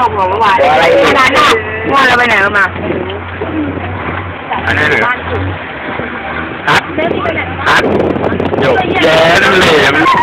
ตกหัวเมื่อวานอะไรอีกขนาดน่ะว่าเราไปไหนกันมาอันนั้นเหรอฮัทฮัทโยกแย่นั่เลยม